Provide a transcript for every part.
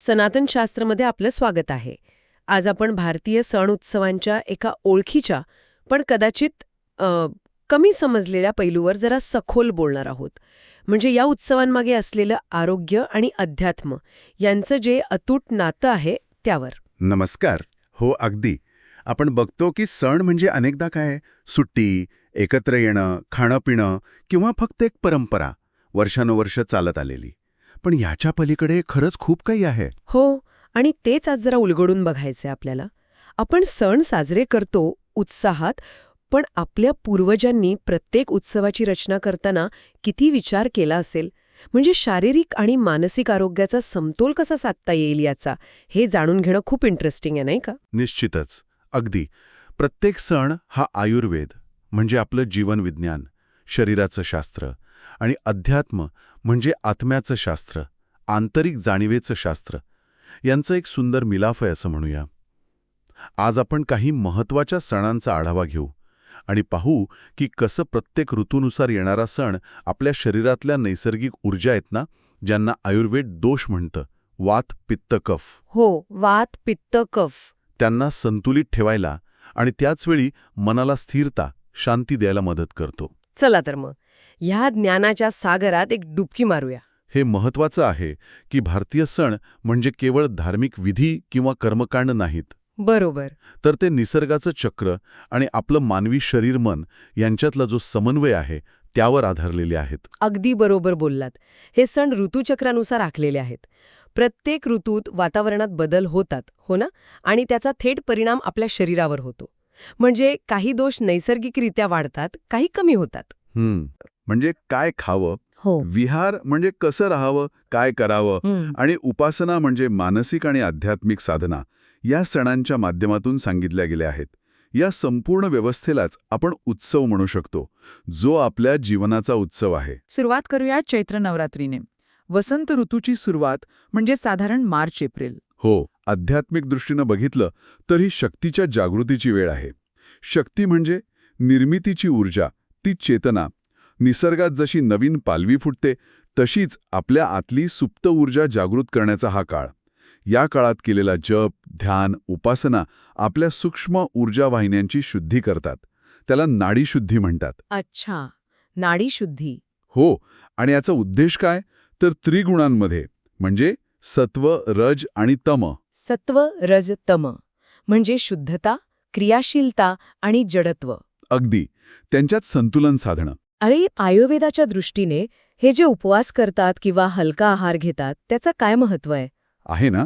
सनातन शास्त्रमध्ये आपलं स्वागत आहे. आज आपण भारतीय सण उत्सवांच्या एका ओळखीच्या पण कदाचित अ, कमी समजलेल्या पैलूवर जरा सखोल बोलणार आहोत. म्हणजे या उत्सवांमागे असलेलं आरोग्य आणि अध्यात्म यांचं जे अतूट नातं आहे त्यावर. नमस्कार. हो अगदी. आपण बघतो की सण म्हणजे अनेकदा काय? सुट्टी एकत्र येणं खाणं पिणं किंवा फक्त एक परंपरा वर्षानुवर्ष चालत आलेली. पण याच्या पलीकडे खरंच खूप काही आहे. हो आणि तेच आज जरा उलगडून बघायचंय आपल्याला. आपण सण साजरे करतो उत्साहात पण आपल्या पूर्वजांनी प्रत्येक उत्सवाची रचना करताना किती विचार केला असेल? म्हणजे शारीरिक आणि मानसिक आरोग्याचा समतोल कसा साधता येईल याचा? हे जाणून घेणं खूप इंटरेस्टिंग आहे नाही का? निश्चितच. अगदी. प्रत्येक सण हा आयुर्वेद म्हणजे आपलं जीवनविज्ञान शरीराचं शास्त्र आणि अध्यात्म म्हणजे आत्म्याचं शास्त्र आंतरिक जाणीवेचं शास्त्र यांचं एक सुंदर मिलाफ आहे असं म्हणूया. आज आपण काही महत्त्वाच्या सणांचा आढावा घेऊ आणि पाहू की कसं प्रत्येक ऋतूनुसार येणारा सण आपल्या शरीरातल्या नैसर्गिक ऊर्जा आहेत ना ज्यांना आयुर्वेद दोष म्हणतं वात पित्त कफ. हो वात पित्त कफ. त्यांना संतुलित ठेवायला आणि त्याचवेळी मनाला स्थिरता शांती द्यायला मदत करतो. चला तर मग. ह्या ज्ञानाच्या सागरात एक डुबकी मारूया. हे महत्वाचं आहे की भारतीय सण म्हणजे केवळ धार्मिक विधी किंवा कर्मकांड नाहीत. बरोबर. तर ते निसर्गाचं चक्र आणि आपलं मानवी शरीर मन यांच्यातला जो समन्वय आहे त्यावर आधारलेले आहेत. अगदी बरोबर बोललात. हे सण ऋतुचक्रानुसार आखलेले आहेत. प्रत्येक ऋतूत वातावरणात बदल होतात हो ना? आणि त्याचा थेट परिणाम आपल्या शरीरावर होतो. म्हणजे काही दोष नैसर्गिकरित्या वाढतात काही कमी होतात. हम्म. म्हणजे काय खावं? हो. विहार म्हणजे कसं राहावं? काय करावं? आणि उपासना म्हणजे मानसिक आणि आध्यात्मिक साधना या सणांच्या माध्यमातून सांगितल्या गेल्या आहेत. या संपूर्ण व्यवस्थेलाच आपण उत्सव म्हणू शकतो जो आपल्या जीवनाचा उत्सव आहे. सुरुवात करूया चैत्र नवरात्रीने. वसंत ऋतूची सुरुवात म्हणजे साधारण मार्च एप्रिल. हो आध्यात्मिक दृष्टीनं बघितलं तर ही शक्तीच्या जागृतीची वेळ आहे. शक्ती म्हणजे निर्मितीची ऊर्जा ती चेतना निसर्गात जशी नवीन पालवी फुटते तशीच आपल्या आतली सुप्त ऊर्जा जागृत करण्याचा हा काळ. या काळात केलेला जप ध्यान उपासना आपल्या सूक्ष्म ऊर्जा वाहिन्यांची शुद्धी करतात. त्याला नाडीशुद्धी म्हणतात. अच्छा. नाडी शुद्धी. हो आणि याचा उद्देश काय? तर त्रिगुणांमध्ये म्हणजे सत्व रज आणि तम. सत्व रज तम. म्हणजे शुद्धता क्रियाशीलता आणि जडत्व. अगदी. त्यांच्यात संतुलन साधणं. अरे आयुर्वेदाच्या दृष्टीने हे जे उपवास करतात किंवा हलका आहार घेतात त्याचं काय महत्त्व आहे? आहे ना?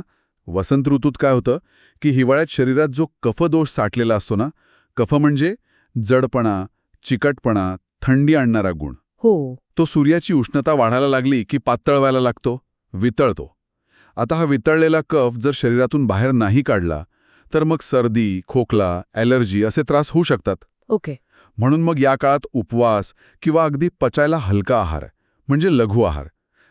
वसंत ऋतूत काय होतं की हिवाळ्यात शरीरात जो कफदोष साठलेला असतो ना कफ म्हणजे जडपणा चिकटपणा थंडी आणणारा गुण. हो. तो सूर्याची उष्णता वाढायला लागली की पातळ व्हायला लागतो वितळतो. आता हा वितळलेला कफ जर शरीरातून बाहेर नाही काढला तर मग सर्दी खोकला ॲलर्जी असे त्रास होऊ शकतात. ओके. म्हणून मग या काळात उपवास किंवा अगदी पचायला हलका आहार म्हणजे लघु आहार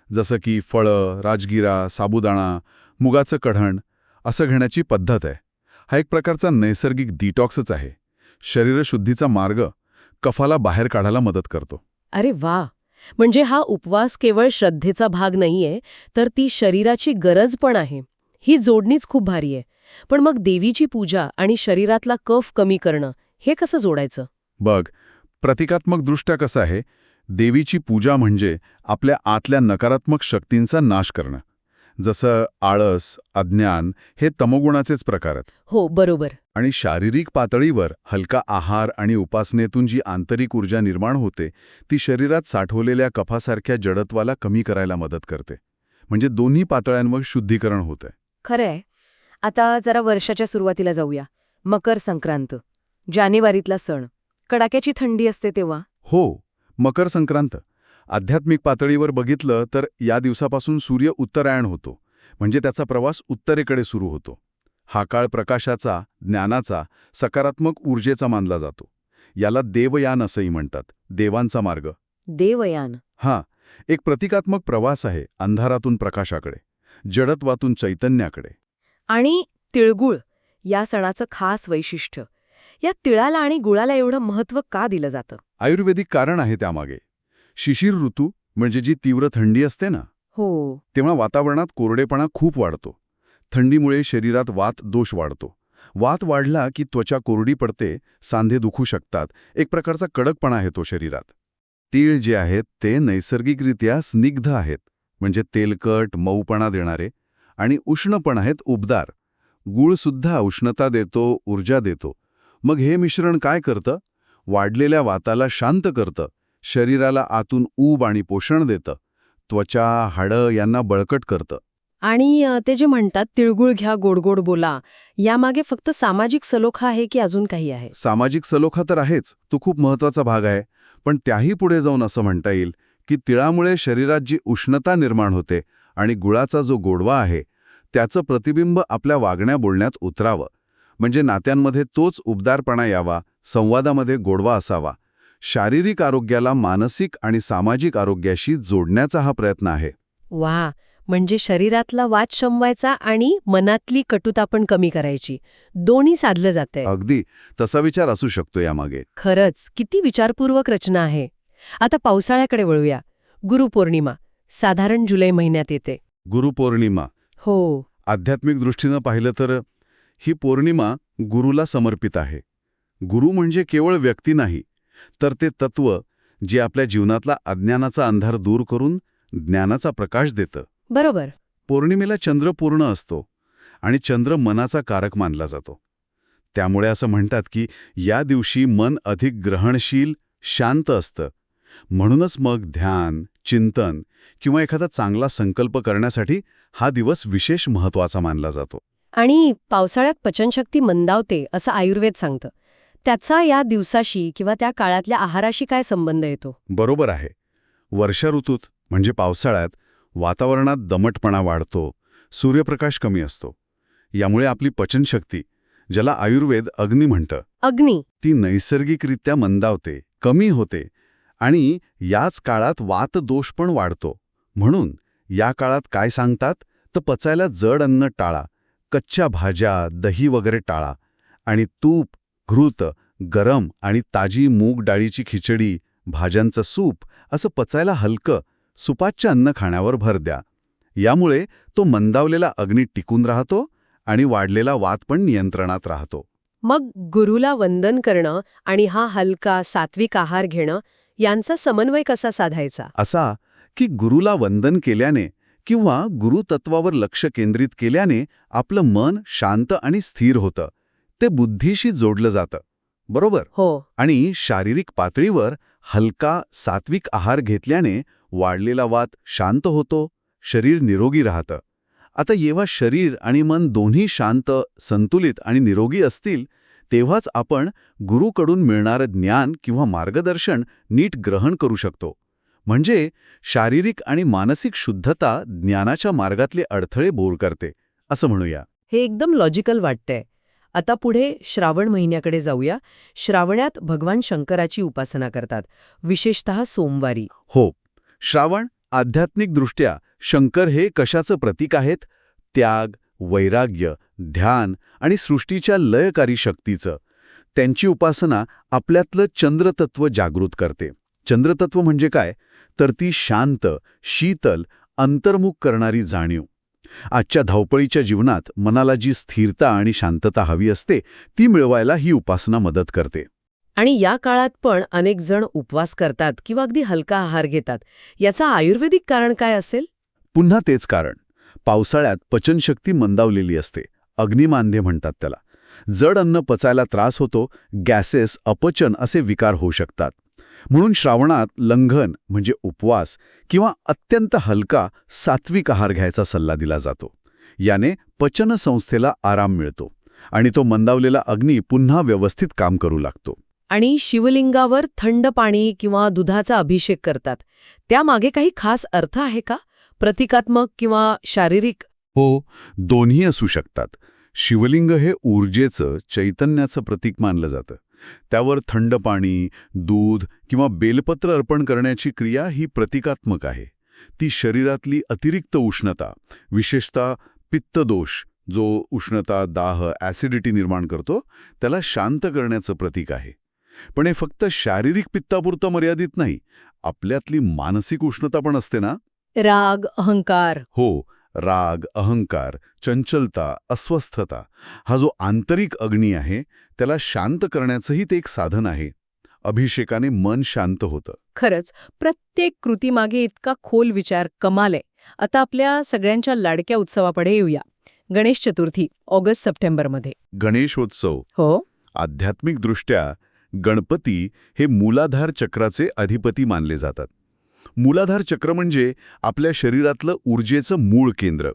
जसं की फळं राजगिरा साबुदाणा मुगाचं कढण असं घेण्याची पद्धत आहे. हा एक प्रकारचा नैसर्गिक डिटॉक्सच आहे. शरीरशुद्धीचा मार्ग कफाला बाहेर काढायला मदत करतो. अरे वा! म्हणजे हा उपवास केवळ श्रद्धेचा भाग नाहीये तर ती शरीराची गरज पण आहे. ही जोडणीच खूप भारी आहे. पण मग देवीची पूजा आणि शरीरातला कफ कमी करणं हे कसं जोडायचं? बघ प्रतिकात्मकदृष्ट्या कसं आहे देवीची पूजा म्हणजे आपल्या आतल्या नकारात्मक शक्तींचा नाश करणं. जसं आळस अज्ञान हे तमोगुणाचेच प्रकार आहेत. हो बरोबर. आणि शारीरिक पातळीवर हलका आहार आणि उपासनेतून जी आंतरिक ऊर्जा निर्माण होते ती शरीरात साठवलेल्या कफासारख्या जडत्वाला कमी करायला मदत करते. म्हणजे दोन्ही पातळ्यांवर शुद्धीकरण होतंय. खरंय. आता जरा वर्षाच्या सुरुवातीला जाऊया. मकर संक्रांत. जानेवारीतला सण. कडाक्याची थंडी असते तेव्हा. हो मकर संक्रांत. आध्यात्मिक पातळीवर बघितलं तर या दिवसापासून सूर्य उत्तरायण होतो. म्हणजे त्याचा प्रवास उत्तरेकडे सुरू होतो. हा काळ प्रकाशाचा ज्ञानाचा सकारात्मक ऊर्जेचा मानला जातो. याला देवयान असंही म्हणतात. देवांचा मार्ग. देवयान. हा एक प्रतिकात्मक प्रवास आहे अंधारातून प्रकाशाकडे जडत्वातून चैतन्याकडे. आणि तिळगुळ या सणाचं खास वैशिष्ट्य. या तिळाला आणि गुळाला एवढं महत्त्व का दिलं जातं? आयुर्वेदिक कारण आहे त्यामागे. शिशिर ऋतू म्हणजे जी तीव्र थंडी असते ना हो. तेव्हा वातावरणात कोरडेपणा खूप वाढतो. थंडीमुळे शरीरात वात दोष वाढतो. वात वाढला की त्वचा कोरडी पडते सांधे दुखू शकतात एक प्रकारचा कडकपणा येतो शरीरात. तीळ जे आहेत ते नैसर्गिकरित्या स्निग्ध आहेत म्हणजे तेलकट मऊपणा देणारे आणि उष्ण पण आहेत उबदार. गूळसुद्धा उष्णता देतो ऊर्जा देतो मग हे मिश्रण काय करतं? वाढलेल्या वाताला शांत करतं. शरीराला आतून ऊब आणि पोषण देतं. त्वचा हाडं यांना बळकट करतं. आणि ते जे म्हणतात तिळगुळ घ्या गोडगोड बोला यामागे फक्त सामाजिक सलोखा आहे की अजून काही आहे? सामाजिक सलोखा तर आहेच. तो खूप महत्त्वाचा भाग आहे. पण त्याही पुढे जाऊन असं म्हणता येईल की तिळामुळे शरीरात जी उष्णता निर्माण होते आणि गुळाचा जो गोडवा आहे त्याचं प्रतिबिंब आपल्या वागण्या बोलण्यात उतरावं. म्हणजे नात्यांमध्ये तोच उबदारपणा यावा संवादामध्ये गोडवा असावा. शारीरिक आरोग्याला मानसिक आणि सामाजिक आरोग्याशी जोडण्याचा हा प्रयत्न आहे. वा! म्हणजे शरीरातला वाद शमवायचा आणि मनातली कटुता पण कमी करायची. दोन्ही साधलं जातंय. अगदी. तसा विचार असू शकतो यामागे. खरंच किती विचारपूर्वक रचना आहे. आता पावसाळ्याकडे वळूया. गुरुपौर्णिमा साधारण जुलै महिन्यात येते. गुरुपौर्णिमा. हो. आध्यात्मिक दृष्टीनं पाहिलं तर ही पौर्णिमा गुरुला समर्पित आहे. गुरु म्हणजे केवळ व्यक्ती नाही तर ते तत्व जे आपल्या जीवनातला अज्ञानाचा अंधार दूर करून ज्ञानाचा प्रकाश देतं. बरोबर. पौर्णिमेला चंद्र पूर्ण असतो आणि चंद्र मनाचा कारक मानला जातो. त्यामुळे असं म्हणतात की या दिवशी मन अधिक ग्रहणशील शांत असतं. म्हणूनच मग ध्यान चिंतन किंवा एखादा चांगला संकल्प करण्यासाठी हा दिवस विशेष महत्त्वाचा मानला जातो. आणि पावसाळ्यात पचनशक्ती मंदावते असं आयुर्वेद सांगतं. त्याचा या दिवसाशी किंवा त्या काळातल्या आहाराशी काय संबंध येतो? बरोबर आहे. वर्षा ऋतूत म्हणजे पावसाळ्यात वातावरणात दमटपणा वाढतो सूर्यप्रकाश कमी असतो. यामुळे आपली पचनशक्ती ज्याला आयुर्वेद अग्नी म्हणतं अग्नी. ती नैसर्गिकरित्या मंदावते कमी होते आणि याच काळात वातदोष पण वाढतो. म्हणून या काळात काय सांगतात? तर पचायला जड अन्न टाळा कच्च्या भाज्या दही वगैरे टाळा आणि तूप घृत गरम आणि ताजी मूग डाळीची खिचडी भाज्यांचं सूप असं पचायला हलकं सुपाच्य अन्न खाण्यावर भर द्या. यामुळे तो मंदावलेला अग्नी टिकून राहतो आणि वाढलेला वात पण नियंत्रणात राहतो. मग गुरुला वंदन करणं आणि हा हलका सात्विक आहार घेणं यांचा समन्वय कसा साधायचा? असा की गुरुला वंदन केल्याने किंवा गुरुतत्वावर लक्ष केंद्रित केल्याने आपलं मन शांत आणि स्थिर होतं. ते बुद्धीशी जोडलं जातं. बरोबर? हो. आणि शारीरिक पातळीवर हलका सात्विक आहार घेतल्याने वाढलेला वात शांत होतो शरीर निरोगी राहतं. आता जेव्हा शरीर आणि मन दोन्ही शांत संतुलित आणि निरोगी असतील तेव्हाच आपण गुरुकडून मिळणारं ज्ञान किंवा मार्गदर्शन नीट ग्रहण करू शकतो. म्हणजे शारीरिक आणि मानसिक शुद्धता ज्ञानाच्या मार्गातले अडथळे बोर करते असं म्हणूया. हे एकदम लॉजिकल वाटतंय. आता पुढे श्रावण महिन्याकडे जाऊया. श्रावणात भगवान शंकराची उपासना करतात विशेषतः सोमवारी. हो श्रावण आध्यात्मिकदृष्ट्या शंकर हे कशाचं प्रतीक आहेत? त्याग वैराग्य ध्यान आणि सृष्टीच्या लयकारी शक्तीचं. त्यांची उपासना आपल्यातलं चंद्रतत्व जागृत करते. चंद्रतत्व म्हणजे काय? तर ती शांत शीतल अंतर्मुख करणारी जाणीव. आजच्या धावपळीच्या जीवनात मनाला जी स्थिरता आणि शांतता हवी असते ती मिळवायला ही उपासना मदत करते. आणि या काळात पण अनेक जण उपवास करतात किंवा अगदी हलका आहार घेतात. याचा आयुर्वेदिक कारण काय असेल? पुन्हा तेच कारण. पावसाळ्यात पचनशक्ती मंदावलेली असते. अग्निमांद्य म्हणतात त्याला. जड अन्न पचायला त्रास होतो गॅसेस अपचन असे विकार होऊ शकतात. म्हणून श्रावणात लंघन म्हणजे उपवास किंवा अत्यंत हलका सात्विक आहार घ्यायचा सल्ला दिला जातो. याने पचनसंस्थेला आराम मिळतो आणि तो मंदावलेला अग्नी पुन्हा व्यवस्थित काम करू लागतो. आणि शिवलिंगावर थंड पाणी किंवा दुधाचा अभिषेक करतात. त्यामागे काही खास अर्थ आहे का? प्रतिकात्मक किंवा शारीरिक? हो दोन्ही असू शकतात. शिवलिंग हे ऊर्जेचं चैतन्याचं प्रतीक मानलं जातं. त्यावर थंड पाणी दूध किंवा बेलपत्र अर्पण करण्याची क्रिया ही प्रतिकात्मक आहे. ती शरीरातली अतिरिक्त उष्णता विशेषतः पित्तदोष जो उष्णता दाह ॲसिडिटी निर्माण करतो त्याला शांत करण्याचं प्रतीक आहे. पण हे फक्त शारीरिक पित्तापुरतं मर्यादित नाही आपल्यातली मानसिक उष्णता पण असते ना? राग अहंकार. हो राग अहंकार चंचलता अस्वस्थता हा जो आंतरिक अग्नी आहे त्याला शांत करण्याचंही ते एक साधन आहे. अभिषेकाने मन शांत होतं. खरंच प्रत्येक कृतीमागे इतका खोल विचार कमाल आहे. आता आपल्या सगळ्यांच्या लाडक्या उत्सवाकडे येऊया. गणेश चतुर्थी ऑगस्ट सप्टेंबरमध्ये. गणेशोत्सव. हो. आध्यात्मिकदृष्ट्या गणपती हे मूलाधार चक्राचे अधिपती मानले जातात. मूलाधार चक्र म्हणजे आपल्या शरीरातलं ऊर्जेचं मूळ केंद्र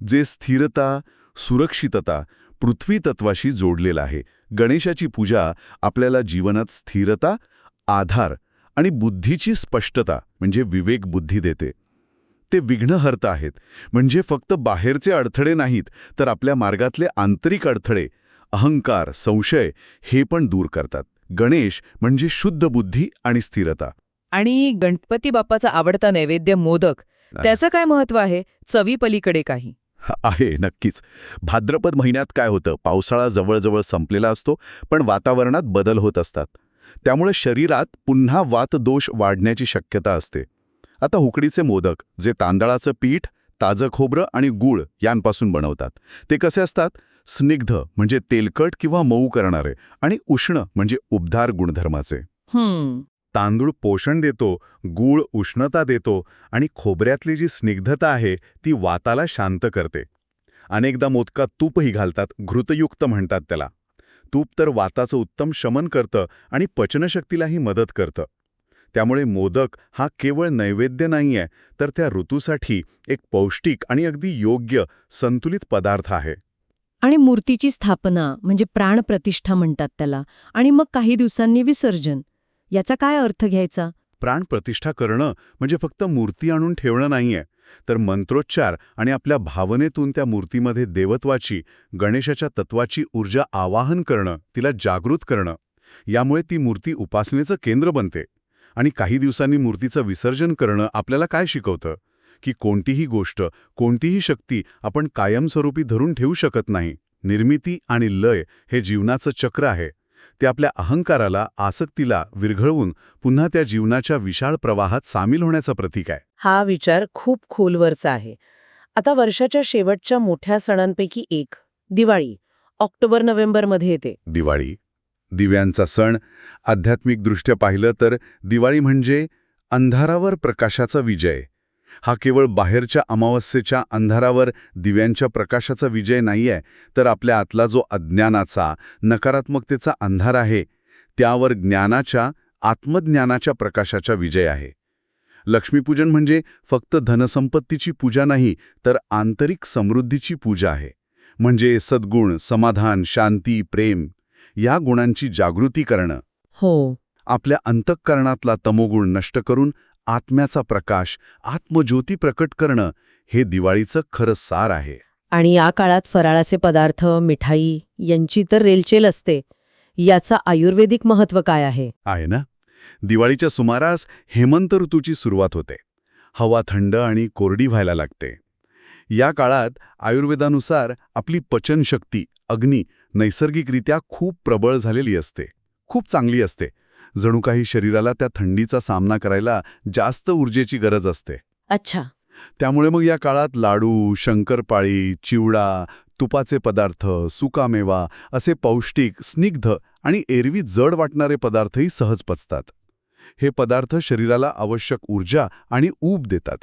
जे स्थिरता सुरक्षितता पृथ्वी तत्वाशी जोडलेलं आहे. गणेशाची पूजा आपल्याला जीवनात स्थिरता आधार आणि बुद्धीची स्पष्टता म्हणजे विवेक बुद्धी देते. ते विघ्नहर्ता आहेत म्हणजे फक्त बाहेरचे अडथळे नाहीत तर आपल्या मार्गातले आंतरिक अडथळे अहंकार संशय हे पण दूर करतात. गणेश म्हणजे शुद्ध बुद्धी आणि स्थिरता. आणि गणपती बाप्पाचा आवडता नैवेद्य मोदक त्याचं काय महत्त्व आहे? चवी पलीकडे काही. आहे नक्कीच. भाद्रपद महिन्यात काय होतं? पावसाळा जवळजवळ संपलेला असतो पण वातावरणात बदल होत असतात. त्यामुळे शरीरात पुन्हा वातदोष वाढण्याची शक्यता असते. आता उकडीचे मोदक जे तांदळाचं पीठ ताजं खोबरं आणि गूळ यांपासून बनवतात. ते कसे असतात? स्निग्ध म्हणजे तेलकट किंवा मऊ करणारे आणि उष्ण म्हणजे उबदार गुणधर्माचे. हम्म. तांदूळ पोषण देतो गूळ उष्णता देतो आणि खोबऱ्यातली जी स्निग्धता आहे ती वाताला शांत करते. अनेकदा मोदकात तूपही घालतात घृतयुक्त म्हणतात त्याला. तूप तर वाताचं उत्तम शमन करतं आणि पचनशक्तीलाही मदत करतं. त्यामुळे मोदक हा केवळ नैवेद्य नाहीये तर त्या ऋतूसाठी एक पौष्टिक आणि अगदी योग्य संतुलित पदार्थ आहे. आणि मूर्तीची स्थापना म्हणजे प्राणप्रतिष्ठा म्हणतात त्याला. आणि मग काही दिवसांनी विसर्जन. याचा काय अर्थ घ्यायचा? प्राणप्रतिष्ठा करणं म्हणजे फक्त मूर्ती आणून ठेवणं नाहीये. तर मंत्रोच्चार आणि आपल्या भावनेतून त्या मूर्तीमध्ये देवत्वाची गणेशाच्या तत्वाची ऊर्जा आवाहन करणं तिला जागृत करणं यामुळे ती मूर्ती उपासनेचं केंद्र बनते. आणि काही दिवसांनी मूर्तीचं विसर्जन करणं आपल्याला काय शिकवतं? की कोणतीही गोष्ट कोणतीही शक्ती आपण कायमस्वरूपी धरून ठेवू शकत नाही. निर्मिती आणि लय हे जीवनाचं चक्र आहे. ते आपल्या अहंकाराला आसक्तीला विरघळवून पुन्हा त्या जीवनाच्या विशाळ प्रवाहात सामील होण्याचं प्रतीक आहे. हा विचार खूप खोलवरचा आहे. आता वर्षाच्या शेवटच्या मोठ्या सणांपैकी एक दिवाळी. ऑक्टोबर नोव्हेंबरमध्ये येते. दिवाळी. दिव्यांचा सण. आध्यात्मिकदृष्ट्या पाहिलं तर दिवाळी म्हणजे अंधारावर प्रकाशाचा विजय. हा केवळ बाहेरच्या अमावस्येच्या अंधारावर दिव्यांच्या प्रकाशाचा विजय नाहीये तर आपल्या आतला जो अज्ञानाचा नकारात्मकतेचा अंधार आहे त्यावर ज्ञानाच्या आत्मज्ञानाच्या प्रकाशाचा विजय आहे. लक्ष्मीपूजन म्हणजे फक्त धनसंपत्तीची पूजा नाही तर आंतरिक समृद्धीची पूजा आहे. म्हणजे सद्गुण समाधान शांती प्रेम या गुणांची जागृती करणं. हो. आपल्या अंतःकरणातला तमोगुण नष्ट करून आत्म्याचा प्रकाश आत्मज्योती प्रकट करणं हे दिवाळीचं खरं सार आहे. आणि या काळात फराळाचे पदार्थ मिठाई यांची तर रेलचेल असते. याचा आयुर्वेदिक महत्त्व काय आहे? आहे ना? दिवाळीच्या सुमारास हेमंत ऋतूची सुरुवात होते. हवा थंड आणि कोरडी व्हायला लागते. या काळात आयुर्वेदानुसार आपली पचनशक्ती अग्नी नैसर्गिकरित्या खूप प्रबळ झालेली असते. खूप चांगली असते. जणू काही शरीराला त्या थंडीचा सामना करायला जास्त ऊर्जेची गरज असते. अच्छा. त्यामुळे मग या काळात लाडू शंकरपाळी चिवडा तुपाचे पदार्थ सुकामेवा असे पौष्टिक स्निग्ध आणि एरवी जड वाटणारे पदार्थही सहज पचतात. हे पदार्थ शरीराला आवश्यक ऊर्जा आणि ऊब देतात.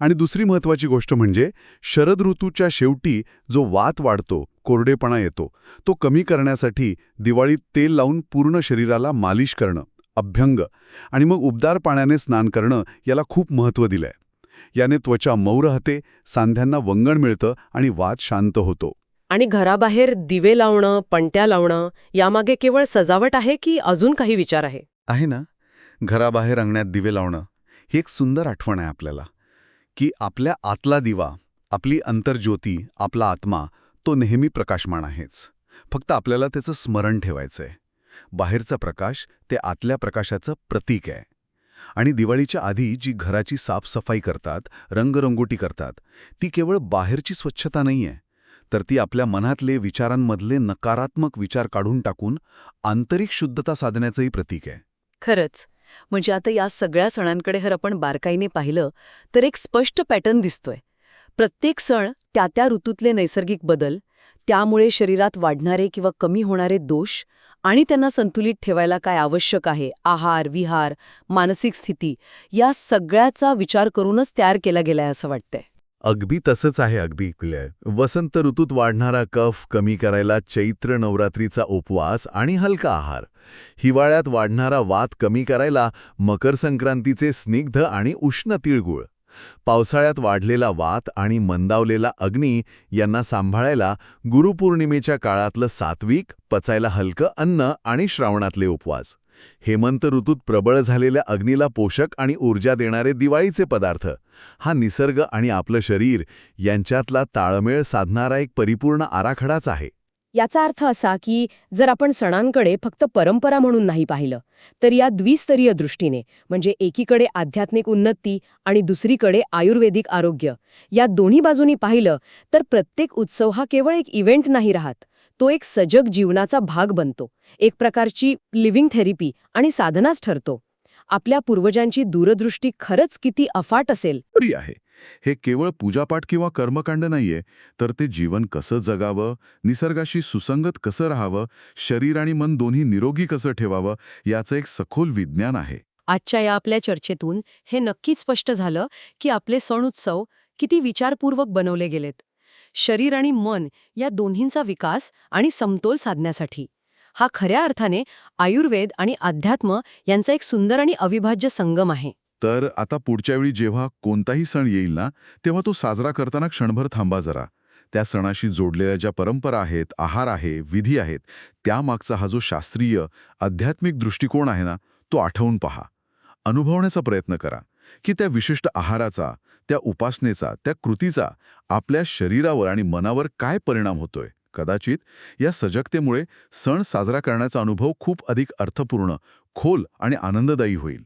आणि दुसरी महत्वाची गोष्ट म्हणजे शरद ऋतूच्या शेवटी जो वात वाढतो कोरडेपणा येतो. तो कमी करण्यासाठी दिवाळीत तेल लावून पूर्ण शरीराला मालिश करणं अभ्यंग आणि मग उबदार पाण्याने स्नान करणं याला खूप महत्त्व दिलंय. याने त्वचा मऊ राहते सांध्यांना वंगण मिळतं आणि वात शांत होतो. आणि घराबाहेर दिवे लावणं पणत्या लावणं यामागे केवळ सजावट आहे की अजून काही विचार आहे? आहे ना. घराबाहेर अंगण्यात दिवे लावणं ही एक सुंदर आठवण आहे आपल्याला की आपल्या आतला दिवा आपली अंतर्ज्योती आपला आत्मा तो नेहमी प्रकाशमान आहेच. फक्त आपल्याला त्याचं स्मरण ठेवायचंय. बाहेरचा प्रकाश ते आतल्या प्रकाशाचं प्रतीक आहे. आणि दिवाळीच्या आधी जी घराची साफसफाई करतात रंगरंगोटी करतात ती केवळ बाहेरची स्वच्छता नाहीये. तर ती आपल्या मनातले विचारांमधले नकारात्मक विचार काढून टाकून आंतरिक शुद्धता साधण्याचंही प्रतीक आहे. खरंच. म्हणजे आता या सगळ्या सणांकडे जर आपण बारकाईने पाहिलं तर एक स्पष्ट पॅटर्न दिसतोय. प्रत्येक सण त्या त्या ऋतूतले नैसर्गिक बदल त्यामुळे शरीरात वाढणारे किंवा कमी होणारे दोष आणि त्यांना संतुलित ठेवायला काय आवश्यक आहे? आहार विहार मानसिक स्थिती या सगळ्याचा विचार करूनच तयार केला गेलाय असं वाटतंय. अगदी तसंच आहे अगदी. क्लिअर वसंत ऋतूत वाढणारा कफ कमी करायला चैत्र नवरात्रीचा उपवास आणि हलका आहार. हिवाळ्यात वाढणारा वात कमी करायला मकर संक्रांतीचे स्निग्ध आणि उष्ण तिळगुळ. पावसाळ्यात वाढलेला वात आणि मंदावलेला अग्नी यांना सांभाळायला गुरुपौर्णिमेच्या काळातलं सात्विक पचायला हलकं अन्न आणि श्रावणातले उपवास. हेमंत ऋतूत प्रबळ झालेल्या अग्नीला पोषक आणि ऊर्जा देणारे दिवाळीचे पदार्थ. हा निसर्ग आणि आपलं शरीर यांच्यातला ताळमेळ साधणारा एक परिपूर्ण आराखडाच आहे. याचा अर्थ असा की जर आपण सणांकडे फक्त परंपरा म्हणून नाही पाहिलं तर या द्विस्तरीय दृष्टीने म्हणजे एकीकडे आध्यात्मिक उन्नती आणि दुसरीकडे आयुर्वेदिक आरोग्य या दोन्ही बाजूनी पाहिलं तर प्रत्येक उत्सव हा केवळ एक इव्हेंट नाही राहत तो एक सजग जीवनाचा भाग बनतो एक प्रकारची लिव्हिंग थेरपी आणि साधनाच ठरतो. आपल्या पूर्वजांची दूरदृष्टी खरंच किती अफाट असेल. आहे. हे केवळ पूजापाठ किंवा कर्मकांड नाहीये तर ते जीवन कसं जगावं निसर्गाशी सुसंगत कसं राहावं शरीर आणि मन दोन्ही निरोगी कसं ठेवावं याचं एक सखोल विज्ञान आहे. आजच्या या आपल्या चर्चेतून हे नक्कीच स्पष्ट झालं की आपले सण उत्सव किती विचारपूर्वक बनवले गेलेत. शरीर आणि मन या दोन्हींचा विकास आणि समतोल साधण्यासाठी. हा खऱ्या अर्थाने आयुर्वेद आणि अध्यात्म यांचा एक सुंदर आणि अविभाज्य संगम आहे. तर आता पुढच्या वेळी जेव्हा कोणताही सण येईल ना तेव्हा तो साजरा करताना क्षणभर थांबा जरा. त्या सणाशी जोडलेल्या ज्या परंपरा आहेत आहार आहे विधी आहेत त्यामागचा हा जो शास्त्रीय आध्यात्मिक दृष्टिकोन आहे ना तो आठवून पहा. अनुभवण्याचा प्रयत्न करा की त्या विशिष्ट आहाराचा त्या उपासनेचा त्या कृतीचा आपल्या शरीरावर आणि मनावर काय परिणाम होतोय? कदाचित या सजगतेमुळे सण साजरा करण्याचा अनुभव खूप अधिक अर्थपूर्ण खोल आणि आनंददायी होईल.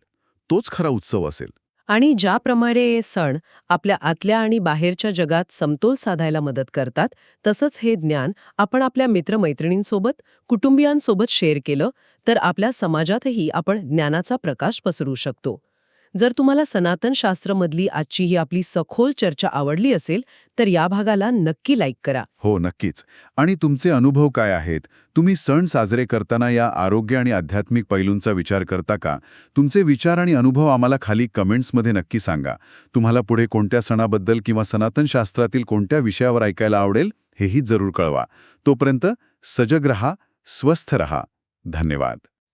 तोच खरा उत्सव असेल. आणि ज्याप्रमाणे हे सण आपल्या आतल्या आणि बाहेरच्या जगात समतोल साधायला मदत करतात तसंच हे ज्ञान आपण आपल्या मित्रमैत्रिणींसोबत कुटुंबियांसोबत शेअर केलं तर आपल्या समाजातही आपण ज्ञानाचा प्रकाश पसरू शकतो. जर तुम्हाला सनातन शास्त्रमधली आजची ही आपली सखोल चर्चा आवडली असेल तर या भागाला नक्की लाईक करा. हो नक्कीच. आणि तुमचे अनुभव काय आहेत? तुम्ही सण साजरे करताना या आरोग्य आणि आध्यात्मिक पैलूंचा विचार करता का? तुमचे विचार आणि अनुभव आम्हाला खाली कमेंट्समध्ये नक्की सांगा. तुम्हाला पुढे कोणत्या सणाबद्दल किंवा सनातन शास्त्रातील कोणत्या विषयावर ऐकायला आवडेल हेही जरूर कळवा. तोपर्यंत सजग रहा स्वस्थ रहा. धन्यवाद.